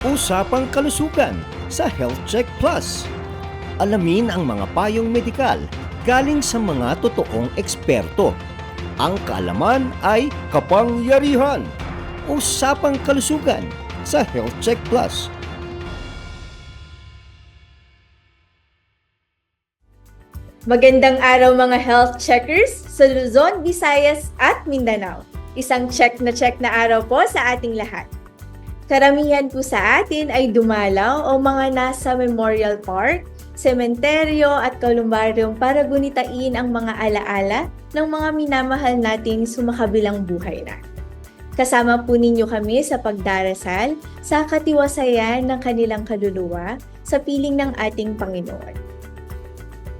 Usapang kalusugan sa Health Check Plus. Alamin ang mga payong medikal galing sa mga totoong eksperto. Ang kaalaman ay kapangyarihan. Usapang kalusugan sa Health Check Plus. Magandang araw mga health checkers sa Luzon, Visayas at Mindanao. Isang check na check na araw po sa ating lahat. Karamihan po sa atin ay dumalaw o mga nasa Memorial Park, sementeryo at kalumbaryong para gunitain ang mga alaala ng mga minamahal nating sumakabilang buhay na. Kasama po ninyo kami sa pagdarasal sa katiwasayan ng kanilang kaluluwa sa piling ng ating Panginoon.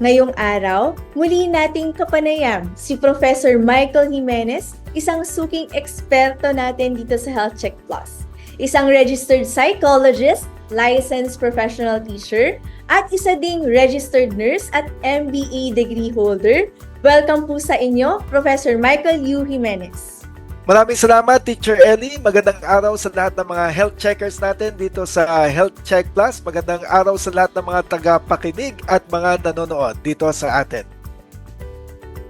Ngayong araw, muli nating kapanayam si Professor Michael Jimenez, isang suking eksperto natin dito sa Health Check Plus. Isang registered psychologist, licensed professional teacher, at isa ding registered nurse at MBA degree holder. Welcome po sa inyo, Professor Michael U. Jimenez. Maraming salamat, Teacher Ellie. Magandang araw sa lahat ng mga health checkers natin dito sa Health Check Plus. Magandang araw sa lahat ng mga tagapakinig at mga nanonood dito sa atin.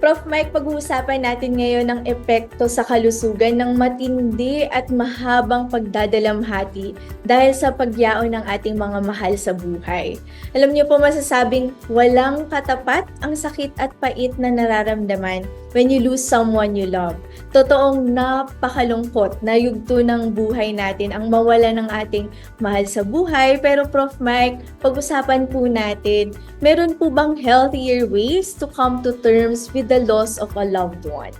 Prof. Mike, pag-uusapan natin ngayon ang epekto sa kalusugan ng matindi at mahabang pagdadalamhati dahil sa pagyaon ng ating mga mahal sa buhay. Alam niyo po masasabing walang katapat ang sakit at pait na nararamdaman when you lose someone you love. Totoong napakalungkot na yugto ng buhay natin ang mawala ng ating mahal sa buhay. Pero Prof. Mike, pag-usapan po natin, meron po bang healthier ways to come to terms with the loss of a loved one?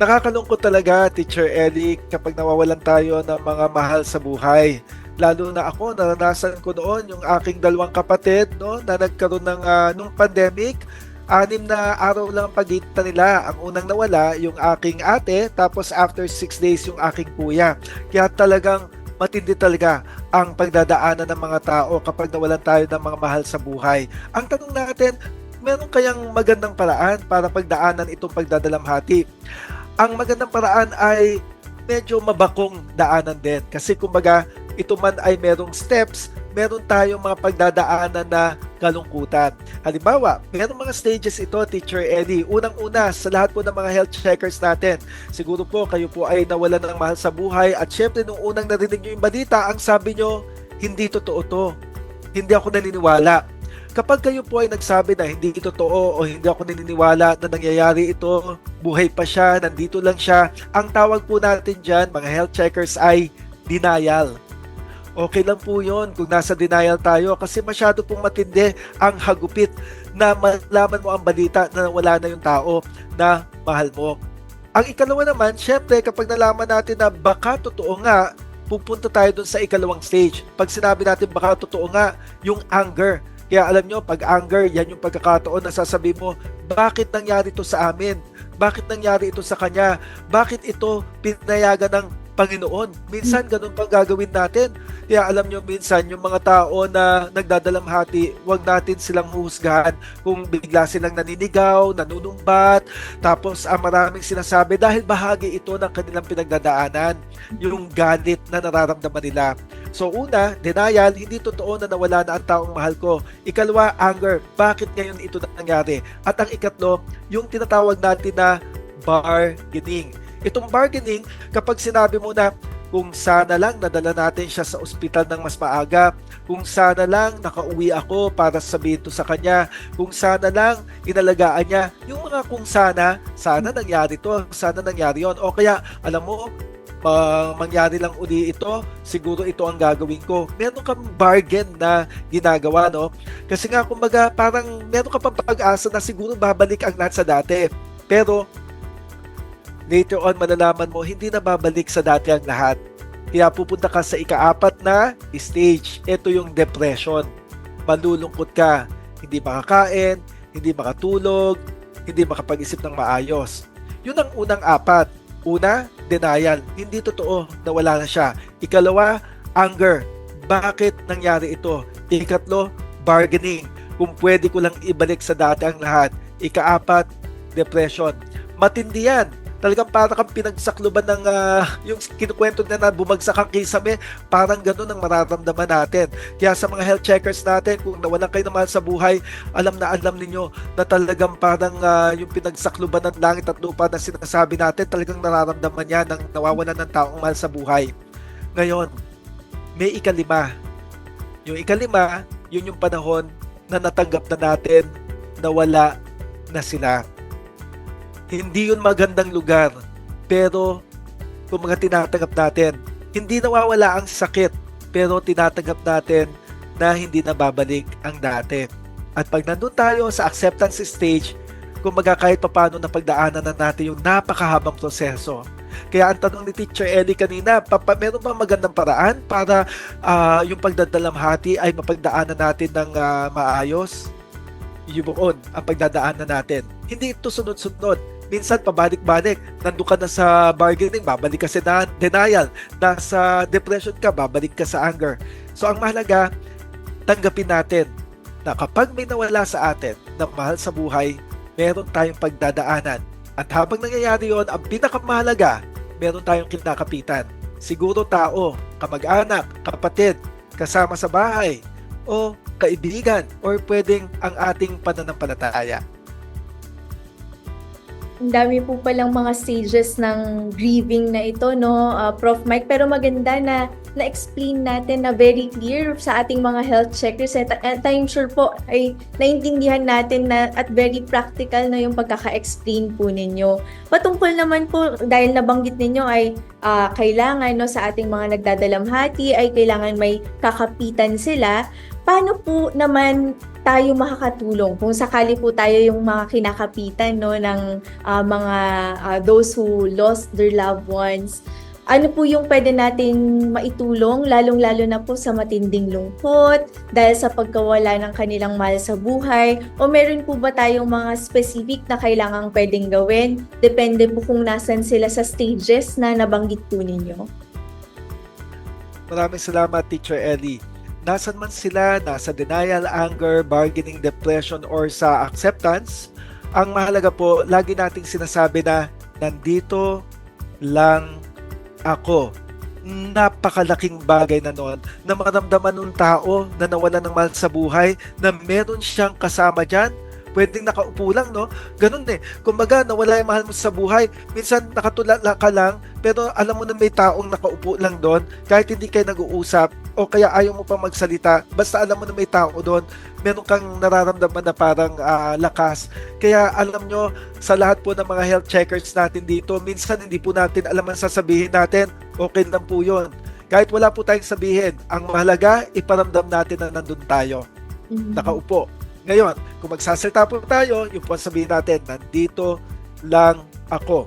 Nakakalungkot talaga, Teacher Ellie, kapag nawawalan tayo ng mga mahal sa buhay. Lalo na ako, naranasan ko noon yung aking dalawang kapatid no, na nagkaroon ng ah, nung pandemic. Anim na araw lang ang pagitan nila. Ang unang nawala, yung aking ate, tapos after six days, yung aking kuya. Kaya talagang matindi talaga ang pagdadaanan ng mga tao kapag nawalan tayo ng mga mahal sa buhay. Ang tanong natin, meron kayang magandang paraan para pagdaanan itong pagdadalamhati? Ang magandang paraan ay medyo mabakong daanan din. Kasi kumbaga, ito man ay merong steps, meron tayong mga pagdadaanan na kalungkutan. Halimbawa, merong mga stages ito, Teacher Ellie. Unang-una, sa lahat po ng mga health checkers natin, siguro po kayo po ay nawalan ng mahal sa buhay at syempre nung unang narinig nyo yung balita, ang sabi nyo, hindi totoo to. Hindi ako naniniwala. Kapag kayo po ay nagsabi na hindi totoo o hindi ako naniniwala na nangyayari ito, buhay pa siya, nandito lang siya, ang tawag po natin dyan, mga health checkers, ay denial. Okay lang po yon kung nasa denial tayo kasi masyado pong matindi ang hagupit na malaman mo ang balita na wala na yung tao na mahal mo. Ang ikalawa naman, syempre kapag nalaman natin na baka totoo nga, pupunta tayo dun sa ikalawang stage. Pag sinabi natin baka totoo nga, yung anger. Kaya alam nyo, pag anger, yan yung pagkakataon na sasabi mo, bakit nangyari ito sa amin? Bakit nangyari ito sa kanya? Bakit ito pinayagan ng Panginoon? Minsan, ganun pang gagawin natin. Kaya alam nyo, minsan, yung mga tao na nagdadalamhati, wag natin silang huhusgahan kung bigla silang naninigaw, nanunumbat, tapos ang maraming sinasabi dahil bahagi ito ng kanilang pinagdadaanan, yung galit na nararamdaman nila. So una, denial, hindi totoo na nawala na ang taong mahal ko. Ikalawa, anger. Bakit ngayon ito nangyari? At ang ikatlo, yung tinatawag natin na bargaining. Itong bargaining, kapag sinabi mo na kung sana lang nadala natin siya sa ospital ng mas maaga, kung sana lang nakauwi ako para sabihin to sa kanya, kung sana lang inalagaan niya, yung mga kung sana, sana nangyari to, sana nangyari yon O kaya, alam mo, uh, mangyari lang uli ito, siguro ito ang gagawin ko. Meron kang bargain na ginagawa, no? Kasi nga, kumbaga, parang meron ka pang pag-asa na siguro babalik ang lahat sa dati. Pero, later on, malalaman mo, hindi na babalik sa dati ang lahat. Kaya pupunta ka sa ikaapat na stage. Ito yung depression. Malulungkot ka. Hindi makakain, hindi makatulog, hindi makapag-isip ng maayos. Yun ang unang apat. Una, denial. Hindi totoo na wala na siya. Ikalawa, anger. Bakit nangyari ito? Ikatlo, bargaining. Kung pwede ko lang ibalik sa dati ang lahat. Ikaapat, depression. Matindi yan. Talagang para kang pinagsakluban ng ah, yung kinukwento na na bumagsak ang kisame, parang ganun ang mararamdaman natin. Kaya sa mga health checkers natin, kung nawalan kayo mahal sa buhay, alam na alam ninyo na talagang parang ah, yung pinagsakluban ng langit at lupa na sinasabi natin, talagang nararamdaman niya ng nawawalan ng taong mahal sa buhay. Ngayon, may ikalima. Yung ikalima, yun yung panahon na natanggap na natin na wala na sila. Hindi yun magandang lugar, pero kung mga tinatanggap natin, hindi nawawala ang sakit, pero tinatanggap natin na hindi na babalik ang dati. At pag nandun tayo sa acceptance stage, kung kahit paano na pagdaanan na natin yung napakahabang proseso. Kaya ang tanong ni Teacher Ellie kanina, papa, meron ba magandang paraan para ah, yung pagdadalamhati ay mapagdaanan natin ng ah, maayos? Yun ang pagdadaanan natin. Hindi ito sunod-sunod. Minsan pabalik-balik. Nandun ka na sa bargaining, babalik ka sa na- denial. Nasa depression ka, babalik ka sa anger. So ang mahalaga, tanggapin natin na kapag may nawala sa atin na mahal sa buhay, meron tayong pagdadaanan. At habang nangyayari yon, ang pinakamahalaga, meron tayong kinakapitan. Siguro tao, kamag-anak, kapatid, kasama sa bahay, o kaibigan, or pwedeng ang ating pananampalataya. Ang dami po palang mga stages ng grieving na ito, no, uh, Prof. Mike. Pero maganda na na-explain natin na very clear sa ating mga health checkers. At, at I'm sure po ay naintindihan natin na at very practical na yung pagkaka-explain po ninyo. Patungkol naman po, dahil nabanggit ninyo ay ah, kailangan no, sa ating mga nagdadalamhati ay kailangan may kakapitan sila. Paano po naman tayo makakatulong kung sakali po tayo yung mga kinakapitan no ng ah, mga ah, those who lost their loved ones. Ano po yung pwede nating maitulong lalong-lalo na po sa matinding lungkot dahil sa pagkawala ng kanilang mahal sa buhay o meron po ba tayong mga specific na kailangang pwedeng gawin depende po kung nasan sila sa stages na nabanggit po ninyo. Maraming salamat, Teacher Ellie. Nasaan man sila, nasa denial, anger, bargaining, depression, or sa acceptance, ang mahalaga po, lagi nating sinasabi na nandito lang ako. Napakalaking bagay na noon na maramdaman ng tao na nawala ng mahal sa buhay na meron siyang kasama dyan pwedeng nakaupo lang, no? Ganun eh. Kumbaga, nawala yung mahal mo sa buhay. Minsan, nakatulala ka lang, pero alam mo na may taong nakaupo lang doon, kahit hindi kayo nag-uusap, o kaya ayaw mo pa magsalita, basta alam mo na may tao doon, meron kang nararamdaman na parang ah, lakas. Kaya alam nyo, sa lahat po ng mga health checkers natin dito, minsan hindi po natin alam ang sasabihin natin, okay lang po yun. Kahit wala po tayong sabihin, ang mahalaga, iparamdam natin na nandun tayo nakaupo. Ngayon, kung magsasalita po tayo, yung po sabihin natin, nandito lang ako.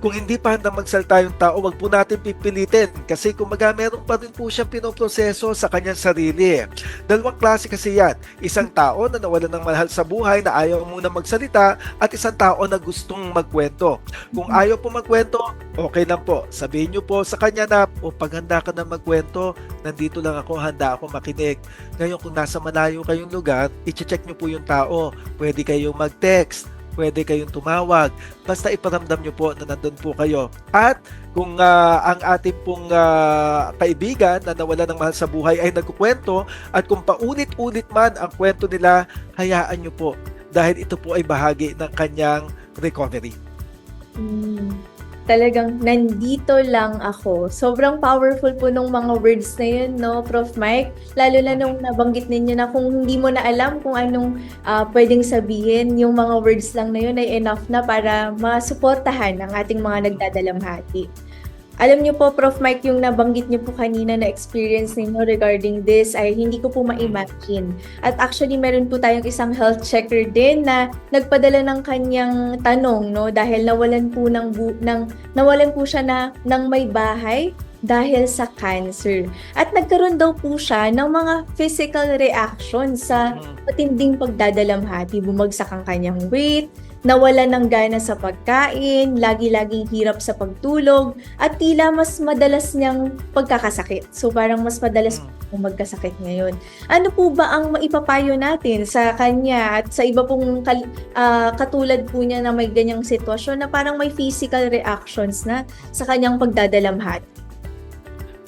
Kung hindi pa handang magsalita yung tao, wag po natin pipilitin kasi kumaga meron pa rin po siyang pinoproseso sa kanyang sarili. Dalawang klase kasi yan. Isang tao na nawalan ng mahal sa buhay na ayaw muna magsalita at isang tao na gustong magkwento. Kung ayaw po magkwento, okay lang po. Sabihin niyo po sa kanya na, o pag handa ka na magkwento, nandito lang ako, handa ako makinig. Ngayon kung nasa malayo kayong lugar, i-check niyo po yung tao. Pwede kayong mag-text, pwede kayong tumawag. Basta iparamdam nyo po na nandun po kayo. At kung ah, ang ating pong ah, kaibigan na nawala ng mahal sa buhay ay nagkukwento at kung paulit-ulit man ang kwento nila, hayaan nyo po dahil ito po ay bahagi ng kanyang recovery. Mm, talagang nandito lang ako. Sobrang powerful po nung mga words na yun, no, Prof. Mike? Lalo na nung nabanggit ninyo na kung hindi mo na alam kung anong ah, pwedeng sabihin, yung mga words lang na yun ay enough na para masuportahan ang ating mga nagdadalamhati. Alam niyo po, Prof. Mike, yung nabanggit niyo po kanina na experience ninyo regarding this ay hindi ko po ma-imagine. At actually, meron po tayong isang health checker din na nagpadala ng kanyang tanong, no? Dahil nawalan po ng, bu- ng nawalan po siya na, ng may bahay dahil sa cancer. At nagkaroon daw po siya ng mga physical reaction sa matinding pagdadalamhati. Bumagsak ang kanyang weight, nawala ng gana sa pagkain, lagi-laging hirap sa pagtulog, at tila mas madalas niyang pagkakasakit. So parang mas madalas kung magkasakit ngayon. Ano po ba ang maipapayo natin sa kanya at sa iba pong kal- ah, katulad po niya na may ganyang sitwasyon na parang may physical reactions na sa kanyang pagdadalamhat?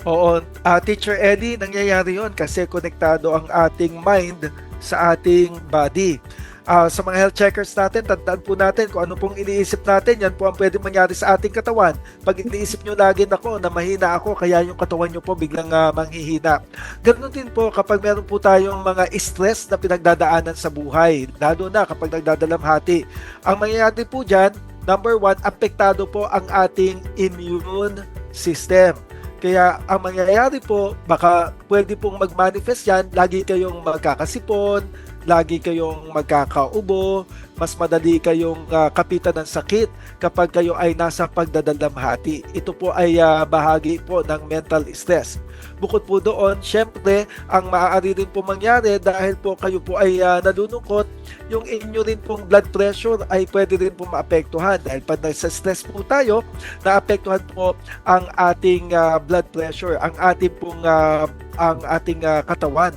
Oo, ah, Teacher Eddie, nangyayari yon kasi konektado ang ating mind sa ating body. Ah, sa mga health checkers natin, tandaan po natin kung ano pong iniisip natin, yan po ang pwede mangyari sa ating katawan. Pag iniisip nyo lagi nako na mahina ako, kaya yung katawan nyo po biglang ah, manghihina. Ganun din po kapag meron po tayong mga stress na pinagdadaanan sa buhay, lalo na kapag nagdadalamhati. Ang mangyayari po dyan, number one, apektado po ang ating immune system. Kaya ang mangyayari po, baka pwede pong mag-manifest yan, lagi kayong magkakasipon, lagi kayong magkakaubo, mas madali kayong ah, kapitan ng sakit kapag kayo ay nasa pagdadalamhati. Ito po ay ah, bahagi po ng mental stress. Bukod po doon, syempre, ang maaari rin po mangyari dahil po kayo po ay ah, nalulungkot, yung inyo rin pong blood pressure ay pwede rin po maapektuhan dahil pag nasa stress po tayo, naapektuhan po ang ating ah, blood pressure, ang ating pong ah, ang ating ah, katawan.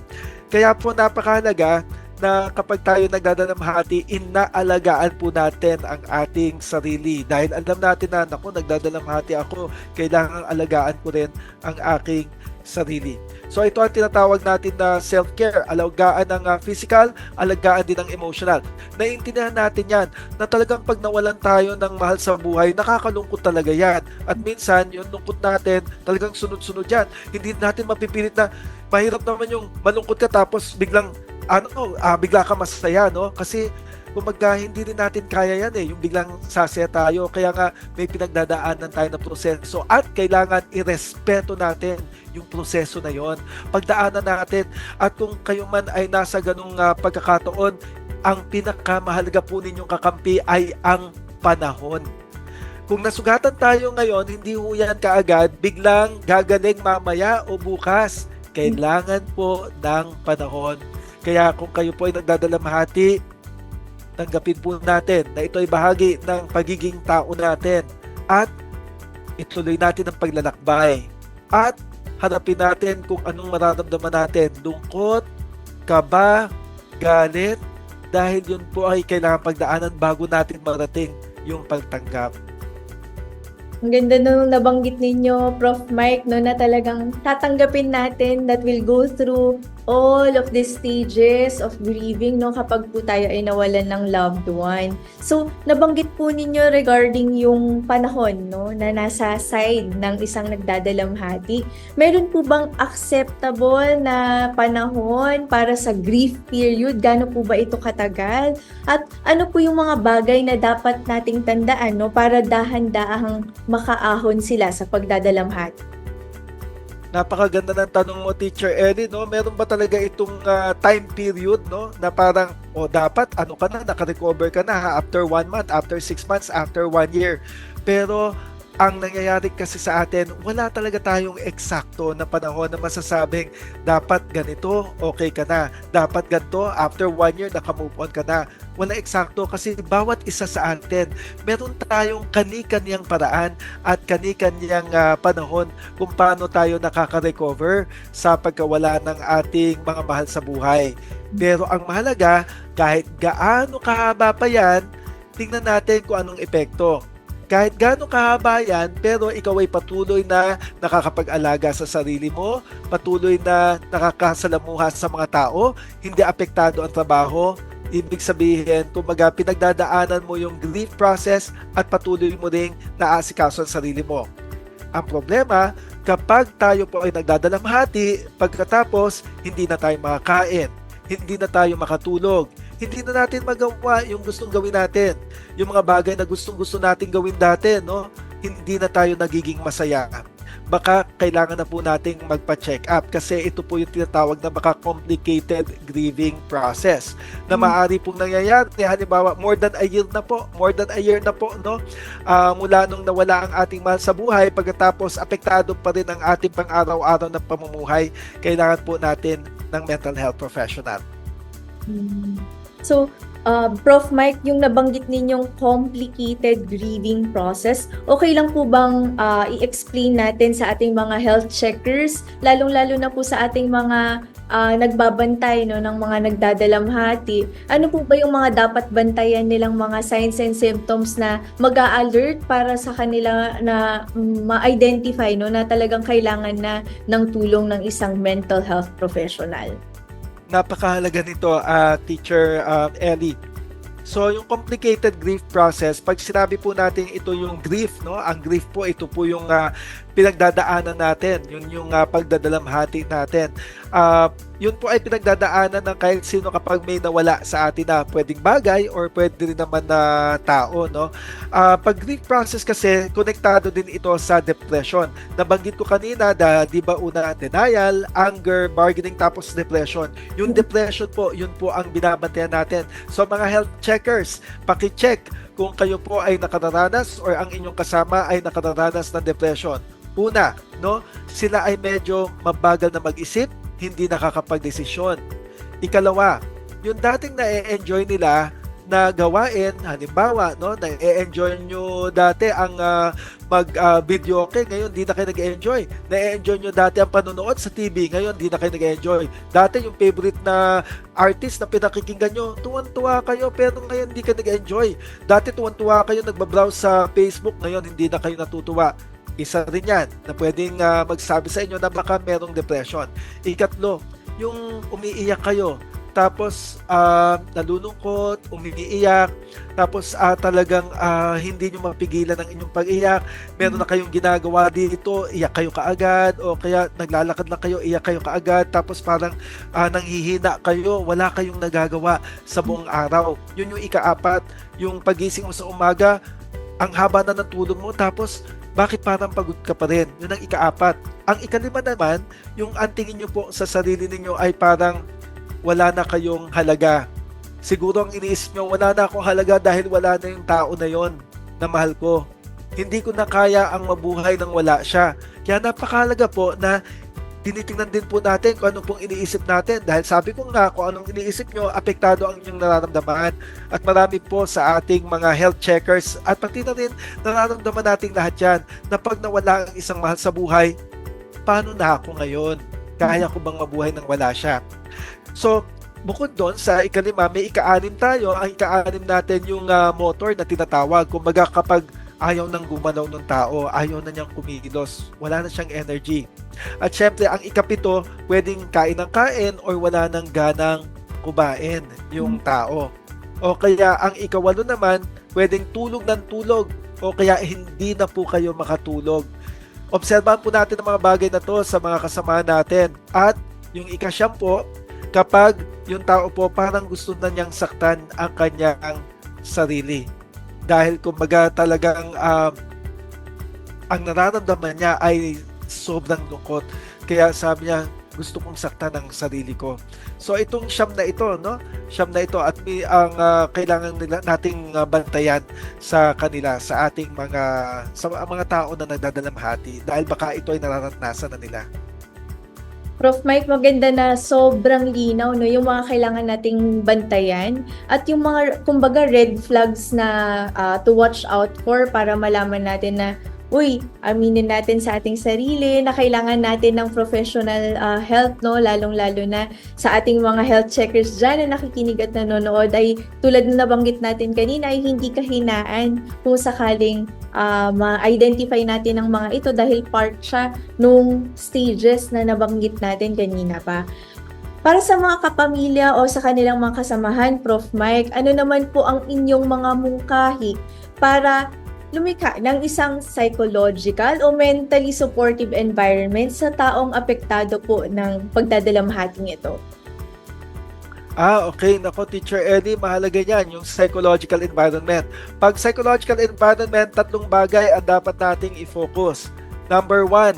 Kaya po napakahalaga na kapag tayo nagdadalamhati, inaalagaan po natin ang ating sarili. Dahil alam natin na, naku, nagdadalamhati ako, kailangan alagaan ko rin ang aking sarili. So ito ang tinatawag natin na self-care, alagaan ng ah, physical, alagaan din ng emotional. Naiintindihan natin yan na talagang pag nawalan tayo ng mahal sa buhay, nakakalungkot talaga yan. At minsan, yung lungkot natin, talagang sunod-sunod yan. Hindi natin mapipilit na mahirap naman yung malungkot ka tapos biglang ano, ah, bigla ka masaya, no? Kasi kumbaga hindi rin natin kaya yan eh, yung biglang sasaya tayo. Kaya nga may pinagdadaanan tayo na proseso at kailangan irespeto natin yung proseso na yon. Pagdaanan natin at kung kayo man ay nasa ganung ah, pagkakataon, ang pinakamahalaga po ninyong kakampi ay ang panahon. Kung nasugatan tayo ngayon, hindi ho yan kaagad, biglang gagaling mamaya o bukas. Kailangan po ng panahon. Kaya kung kayo po ay nagdadalamhati, tanggapin po natin na ito ay bahagi ng pagiging tao natin at ituloy natin ang paglalakbay at harapin natin kung anong mararamdaman natin lungkot, kaba, galit dahil yun po ay kailangan pagdaanan bago natin marating yung pagtanggap. Ang ganda nung nabanggit ninyo, Prof. Mike, no, na talagang tatanggapin natin that we'll go through all of these stages of grieving no kapag po tayo ay nawalan ng loved one. So, nabanggit po ninyo regarding yung panahon no na nasa side ng isang nagdadalamhati. Meron po bang acceptable na panahon para sa grief period? Gaano po ba ito katagal? At ano po yung mga bagay na dapat nating tandaan no para dahan-dahang makaahon sila sa pagdadalamhati? Napakaganda ng tanong mo, Teacher Eddie, no? Meron ba talaga itong ah, time period, no? Na parang, o dapat, ano ka na, nakarecover ka na ha, after one month, after six months, after one year. Pero, ang nangyayari kasi sa atin, wala talaga tayong eksakto na panahon na masasabing dapat ganito, okay ka na. Dapat ganito, after one year, nakamove on ka na. Wala eksakto kasi bawat isa sa atin, meron tayong kani-kaniyang paraan at kani-kaniyang ah, panahon kung paano tayo nakaka-recover sa pagkawala ng ating mga mahal sa buhay. Pero ang mahalaga, kahit gaano kahaba pa yan, tingnan natin kung anong epekto. Kahit gaano kahaba yan, pero ikaw ay patuloy na nakakapag-alaga sa sarili mo, patuloy na nakakasalamuha sa mga tao, hindi apektado ang trabaho, ibig sabihin, kumbaga pinagdadaanan mo yung grief process at patuloy mo ring naasikaso ang sarili mo. Ang problema, kapag tayo po ay nagdadalamhati, pagkatapos hindi na tayo makakain, hindi na tayo makatulog, hindi na natin magawa yung gustong gawin natin. Yung mga bagay na gustong gusto natin gawin dati, no? Hindi na tayo nagiging masaya. Baka kailangan na po nating magpa-check up kasi ito po yung tinatawag na baka complicated grieving process na Mm. maaari pong nangyayari. Halimbawa, more than a year na po, more than a year na po, no? Ah, mula nung nawala ang ating mahal sa buhay, pagkatapos apektado pa rin ang ating pang-araw-araw na pamumuhay, kailangan po natin ng mental health professional. Mm. So, Uh, Prof. Mike, yung nabanggit ninyong complicated grieving process, okay lang po bang ah, i-explain natin sa ating mga health checkers, lalong-lalo na po sa ating mga ah, nagbabantay no, ng mga nagdadalamhati, ano po ba yung mga dapat bantayan nilang mga signs and symptoms na mag alert para sa kanila na mm, ma-identify no, na talagang kailangan na ng tulong ng isang mental health professional? Napakahalaga nito, ah, Teacher um, Ellie. So, yung complicated grief process, pag sinabi po natin ito yung grief, no? Ang grief po, ito po yung ah, pinagdadaanan natin. Yun yung ah, pagdadalamhati natin. Ah, yun po ay pinagdadaanan ng kahit sino kapag may nawala sa atin na pwedeng bagay or pwede rin naman na tao, no? Ah, pag grief process kasi, konektado din ito sa depression. Nabanggit ko kanina, da, di ba una denial, anger, bargaining, tapos depression. Yung depression po, yun po ang binabantayan natin. So mga health checkers, paki-check kung kayo po ay nakararanas or ang inyong kasama ay nakararanas ng depression. Una, no, sila ay medyo mabagal na mag-isip, hindi nakakapag-desisyon. Ikalawa, yung dating na-enjoy nila na gawain, halimbawa, no, na-enjoy nyo dati ang mag ah, video okay, ngayon di na kayo nag-enjoy. Na-enjoy nyo dati ang panonood sa TV, ngayon di na kayo nag-enjoy. Dati yung favorite na artist na pinakikinggan nyo, tuwan-tuwa kayo pero ngayon di ka nag-enjoy. Dati tuwan-tuwa kayo nagbabrowse sa Facebook, ngayon hindi na kayo natutuwa. Isa rin yan na pwedeng ah, magsabi sa inyo na baka merong depression. Ikatlo, yung umiiyak kayo, tapos ah, nalulungkot, umiiyak, tapos ah, talagang ah, hindi nyo mapigilan ang inyong pag-iyak, meron na kayong ginagawa dito, iyak kayo kaagad, o kaya naglalakad lang kayo, iyak kayo kaagad, tapos parang ah, nanghihina kayo, wala kayong nagagawa sa buong araw. Yun yung ikaapat, yung pagising mo sa umaga, ang haba na ng tulog mo, tapos bakit parang pagod ka pa rin? Yun ang ikaapat. Ang ikalima naman, yung ang tingin nyo po sa sarili ninyo ay parang wala na kayong halaga. Siguro ang iniisip nyo, wala na akong halaga dahil wala na yung tao na yon na mahal ko. Hindi ko na kaya ang mabuhay nang wala siya. Kaya napakahalaga po na tinitingnan din po natin kung ano pong iniisip natin. Dahil sabi ko nga, kung anong iniisip nyo, apektado ang inyong nararamdaman. At marami po sa ating mga health checkers at pati na rin nararamdaman nating lahat yan na pag nawala ang isang mahal sa buhay, paano na ako ngayon? Kaya ko bang mabuhay nang wala siya? So, bukod doon sa ikalima, may ika-anim tayo. Ang ika-anim natin yung ah, motor na tinatawag. Kumbaga kapag ayaw nang gumalaw ng tao, ayaw na niyang kumilos, wala na siyang energy. At syempre, ang ikapito, pwedeng kain ng kain or wala nang ganang kumain yung tao. O kaya ang ikawalo naman, pwedeng tulog ng tulog o kaya hindi na po kayo makatulog. Obserbahan po natin ang mga bagay na to sa mga kasama natin. At yung ikasyam po, kapag yung tao po parang gusto na niyang saktan ang kanyang sarili. Dahil kumbaga talagang um, ang nararamdaman niya ay sobrang lungkot. Kaya sabi niya, gusto kong saktan ang sarili ko. So itong siyam na ito, no? Siyam na ito at may ang ah, kailangan nila nating ah, bantayan sa kanila, sa ating mga sa mga tao na nagdadalamhati dahil baka ito ay nararanasan na nila. Prof. Mike, maganda na sobrang linaw no yung mga kailangan nating bantayan at yung mga kumbaga red flags na ah, to watch out for para malaman natin na uy, aminin natin sa ating sarili na kailangan natin ng professional ah, help no lalong-lalo na sa ating mga health checkers dyan na nakikinig at nanonood ay tulad na nabanggit natin kanina ay hindi kahinaan kung sakaling ah, ma-identify natin ang mga ito dahil part siya nung stages na nabanggit natin kanina pa. Para sa mga kapamilya o sa kanilang mga kasamahan, Prof. Mike, ano naman po ang inyong mga mungkahi para lumikha ng isang psychological o mentally supportive environment sa taong apektado po ng pagdadalamhating ito? Ah, okay. Nako, Teacher Eddie, mahalaga yan, yung psychological environment. Pag psychological environment, tatlong bagay ang dapat nating i-focus. Number one,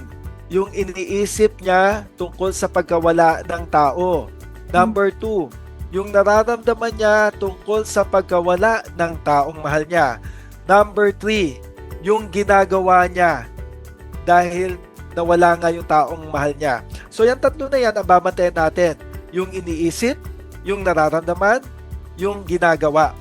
yung iniisip niya tungkol sa pagkawala ng tao. Number two, yung nararamdaman niya tungkol sa pagkawala ng taong mahal niya. Number three, yung ginagawa niya dahil nawala nga yung taong mahal niya. So, yung tatlo na yan ang babantayan natin. Yung iniisip, yung nararamdaman, yung ginagawa.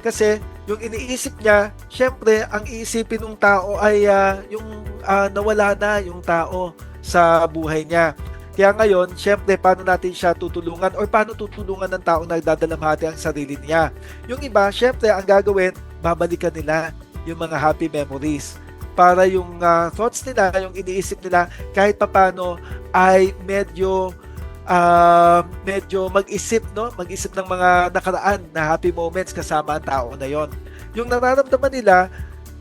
Kasi yung iniisip niya, syempre, ang iisipin ng tao ay ah, yung ah, nawala na yung tao sa buhay niya. Kaya ngayon, syempre, paano natin siya tutulungan or paano tutulungan ng tao na nagdadalamhati ang sarili niya. Yung iba, syempre, ang gagawin, babalikan nila yung mga happy memories para yung ah, thoughts nila, yung iniisip nila, kahit papano ay medyo ah, medyo mag-isip, no? Mag-isip ng mga nakaraan na happy moments kasama ang tao na yon. Yung nararamdaman nila,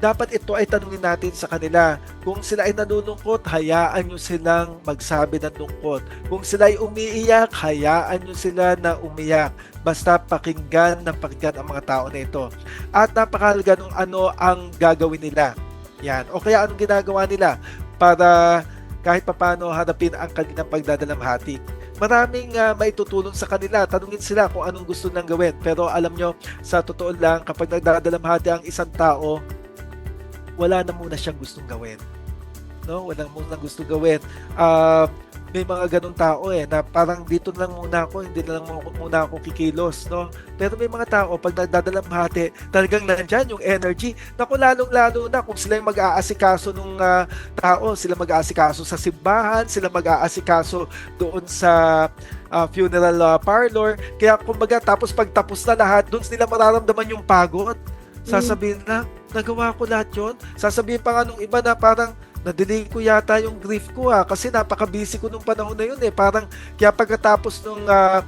dapat ito ay tanungin natin sa kanila. Kung sila ay nalulungkot, hayaan nyo silang magsabi ng lungkot. Kung sila ay umiiyak, hayaan nyo sila na umiyak. Basta pakinggan ng pakinggan ang mga tao na ito. At napakahalaga nung ano ang gagawin nila. Yan. O kaya anong ginagawa nila para kahit papano harapin ang kanilang pagdadalamhati. Maraming ah, maitutulong sa kanila. Tanungin sila kung anong gusto nilang gawin. Pero alam nyo, sa totoo lang, kapag nagdadalamhati ang isang tao, wala na muna siyang gustong gawin. No? Wala muna gustong gawin. Ah, may mga ganong tao eh na parang dito lang muna ako, hindi na lang muna ako kikilos, no? Pero may mga tao pag nagdadalamhati, talagang nandyan yung energy. Naku, lalong-lalo na kung sila yung mag-aasikaso ng tao, sila mag-aasikaso sa simbahan, sila mag-aasikaso doon sa ah, funeral ah, parlor. Kaya kumbaga tapos pag tapos na lahat, doon nila mararamdaman yung pagod. Sasabihin na, nagawa ko lahat yun. Sasabihin pa nga nung iba na parang na-delay ko yata yung grief ko ha kasi napaka-busy ko nung panahon na yun eh. Parang kaya pagkatapos nung ah,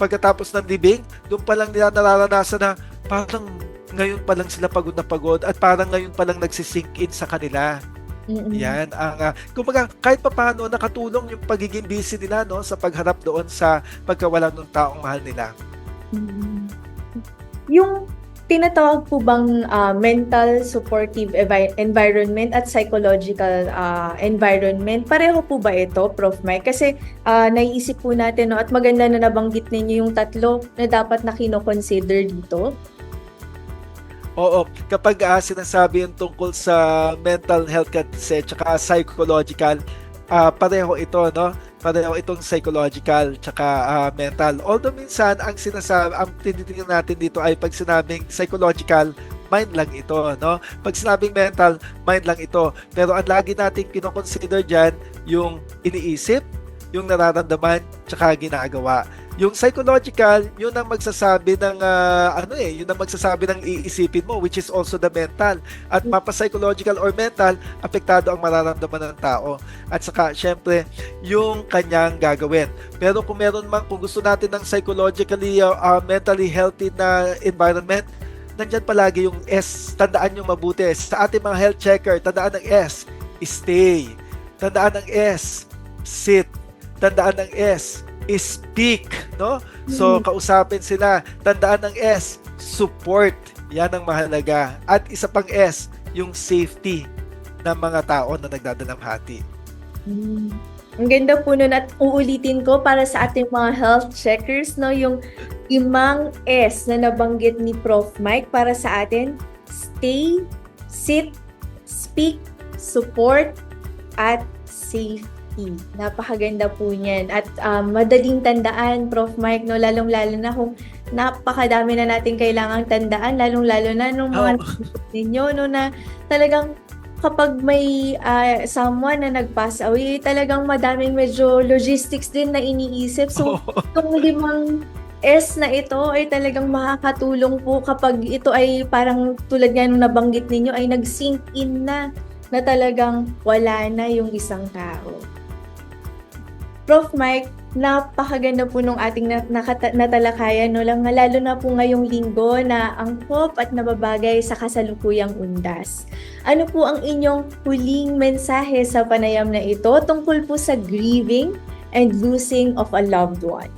pagkatapos ng libing, doon pa lang nila nararanasan na parang ngayon pa lang sila pagod na pagod at parang ngayon pa lang nagsisink in sa kanila. Mm-mm. Yan ang uh, kumbaga kahit papaano nakatulong yung pagiging busy nila no sa pagharap doon sa pagkawalan ng taong mahal nila. Mm. Yung tinatawag po bang ah, mental supportive evi- environment at psychological ah, environment, pareho po ba ito, Prof. Mike? Kasi ah, naiisip po natin, no, at maganda na nabanggit ninyo yung tatlo na dapat na kino-consider dito. Oo, kapag uh, sinasabi yung tungkol sa mental health tsaka psychological, ah, pareho ito, no? Pareho itong psychological tsaka ah, mental. Although minsan ang sinasabi, ang tinitingnan natin dito ay pag sinabing psychological, mind lang ito, no? Pag sinabing mental, mind lang ito. Pero ang lagi nating kinoconsider dyan, yung iniisip, yung nararamdaman, tsaka ginagawa. Yung psychological, yun ang magsasabi ng ah, ano eh, yun ang magsasabi ng iisipin mo which is also the mental. At mapa-psychological or mental, apektado ang mararamdaman ng tao. At saka syempre, yung kanyang gagawin. Pero kung meron man kung gusto natin ng psychologically uh, uh, mentally healthy na environment, nandyan palagi yung S. Tandaan yung mabuti. Sa ating mga health checker, tandaan ng S, stay. Tandaan ng S, sit. Tandaan ng S, speak, no? So, kausapin sila. Tandaan ng S, support. Yan ang mahalaga. At isa pang S, yung safety ng mga tao na nagdadalamhati. Mm. Ang ganda po nun at uulitin ko para sa ating mga health checkers, no, yung imang S na nabanggit ni Prof. Mike para sa atin, stay, sit, speak, support, at safety. Napakaganda po niyan. At um, madaling tandaan, Prof. Mike, no, lalong-lalo na kung napakadami na natin kailangang tandaan, lalong-lalo na nung mga Oh. ninyo, no, na talagang kapag may ah, someone na nag-pass away, talagang madaming medyo logistics din na iniisip. So, itong limang S na ito ay talagang makakatulong po kapag ito ay parang tulad nga nung nabanggit ninyo ay nag-sink in na na talagang wala na yung isang tao. Prof. Mike, napakaganda po nung ating na- nakata- natalakayan, no? Lang, lalo na po ngayong linggo na angkop at nababagay sa kasalukuyang undas. Ano po ang inyong huling mensahe sa panayam na ito tungkol po sa grieving and losing of a loved one?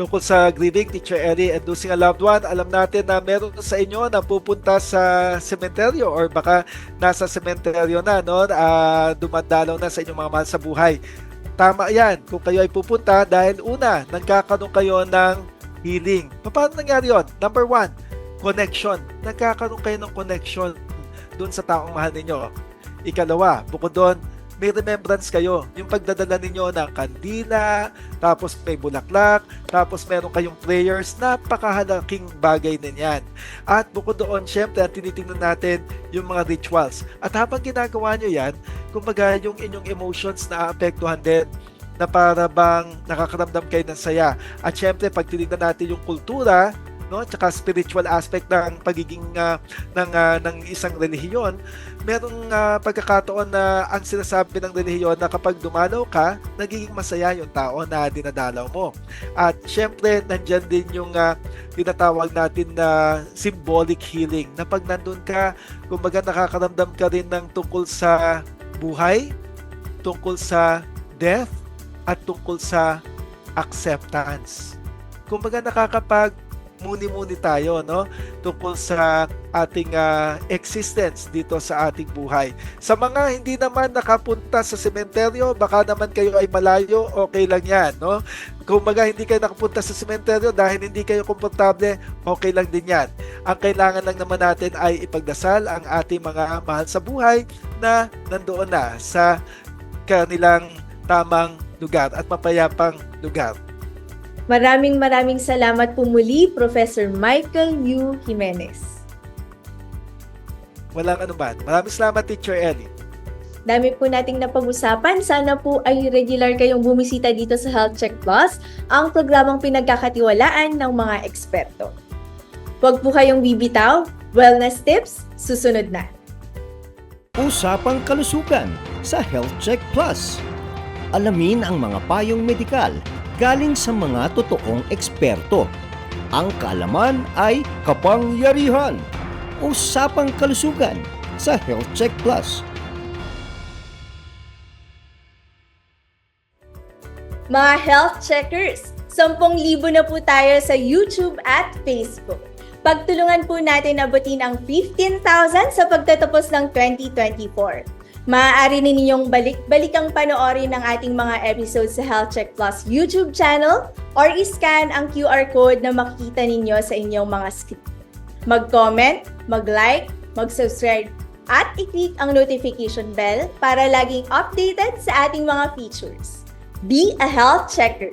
tungkol sa grieving, Teacher Ellie, and losing a loved one, alam natin na meron sa inyo na pupunta sa sementeryo or baka nasa sementeryo na, no? Ah, dumadalaw na sa inyong mga mahal sa buhay. Tama yan, kung kayo ay pupunta dahil una, nagkakaroon kayo ng healing. Paano nangyari yon? Number one, connection. Nagkakaroon kayo ng connection dun sa taong mahal ninyo. Ikalawa, bukod doon, may remembrance kayo. Yung pagdadala ninyo ng kandila, tapos may bulaklak, tapos meron kayong prayers, napakahalaking bagay din yan. At bukod doon, syempre, tinitingnan natin yung mga rituals. At habang ginagawa nyo yan, kumbaga yung inyong emotions na apektuhan din na para bang nakakaramdam kayo ng saya. At syempre, pag tinignan natin yung kultura, no, tsaka spiritual aspect ng pagiging ah, ng ah, ng isang relihiyon, merong ah, pagkakataon na ang sinasabi ng relihiyon na kapag dumalaw ka, nagiging masaya yung tao na dinadalaw mo. At syempre, nandyan din yung ah, tinatawag natin na symbolic healing na pag nandun ka, kumbaga nakakaramdam ka rin ng tungkol sa buhay, tungkol sa death, at tungkol sa acceptance. Kumbaga nakakapag muni-muni tayo no tungkol sa ating ah, existence dito sa ating buhay. Sa mga hindi naman nakapunta sa sementeryo, baka naman kayo ay malayo, okay lang 'yan, no? Kung baga hindi kayo nakapunta sa sementeryo dahil hindi kayo komportable, okay lang din 'yan. Ang kailangan lang naman natin ay ipagdasal ang ating mga mahal sa buhay na nandoon na sa kanilang tamang lugar at mapayapang lugar. Maraming maraming salamat po muli, Professor Michael U. Jimenez. Walang anuman. Maraming salamat, Teacher Ellie. Dami po nating napag-usapan. Sana po ay regular kayong bumisita dito sa Health Check Plus, ang programang pinagkakatiwalaan ng mga eksperto. Huwag po kayong bibitaw. Wellness tips, susunod na. Usapang kalusugan sa Health Check Plus. Alamin ang mga payong medikal galing sa mga totoong eksperto. Ang kaalaman ay kapangyarihan. Usapang kalusugan sa Health Check Plus. Mga health checkers, 10,000 na po tayo sa YouTube at Facebook. Pagtulungan po natin abutin ang 15,000 sa pagtatapos ng 2024. Maaari ninyong balik-balikang panoorin ang ating mga episodes sa Health Check Plus YouTube channel or iscan ang QR code na makikita ninyo sa inyong mga screen. Mag-comment, mag-like, mag-subscribe, at i-click ang notification bell para laging updated sa ating mga features. Be a health checker.